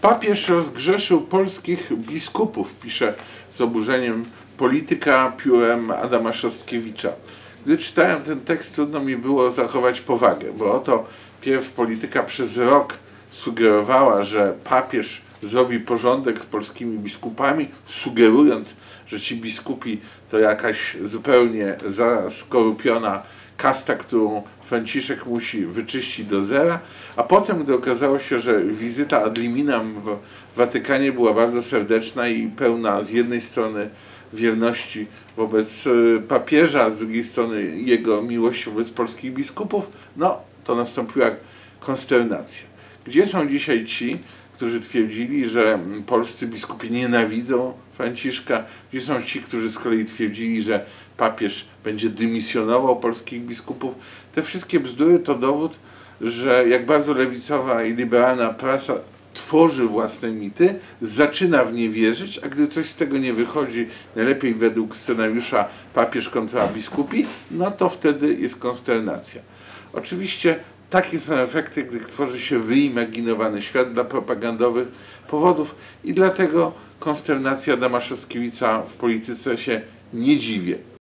Papież rozgrzeszył polskich biskupów, pisze z oburzeniem polityka piórem Adama Szostkiewicza. Gdy czytałem ten tekst, trudno mi było zachować powagę, bo oto pierw polityka przez rok sugerowała, że papież zrobi porządek z polskimi biskupami, sugerując, że ci biskupi to jakaś zupełnie skorupiona kasta, którą Franciszek musi wyczyścić do zera, a potem, gdy okazało się, że wizyta ad liminam w Watykanie była bardzo serdeczna i pełna z jednej strony wierności wobec e, papieża, a z drugiej strony jego miłości wobec polskich biskupów, no to nastąpiła konsternacja. Gdzie są dzisiaj ci, którzy twierdzili, że polscy biskupi nienawidzą Franciszka, gdzie są ci, którzy z kolei twierdzili, że papież będzie dymisjonował polskich biskupów. Te wszystkie bzdury to dowód, że jak bardzo lewicowa i liberalna prasa tworzy własne mity, zaczyna w nie wierzyć, a gdy coś z tego nie wychodzi, najlepiej według scenariusza papież kontra biskupi, no to wtedy jest konsternacja. Oczywiście takie są efekty, gdy tworzy się wyimaginowany świat dla propagandowych powodów i dlatego konsternacja Damaszewskiewicza w polityce się nie dziwię.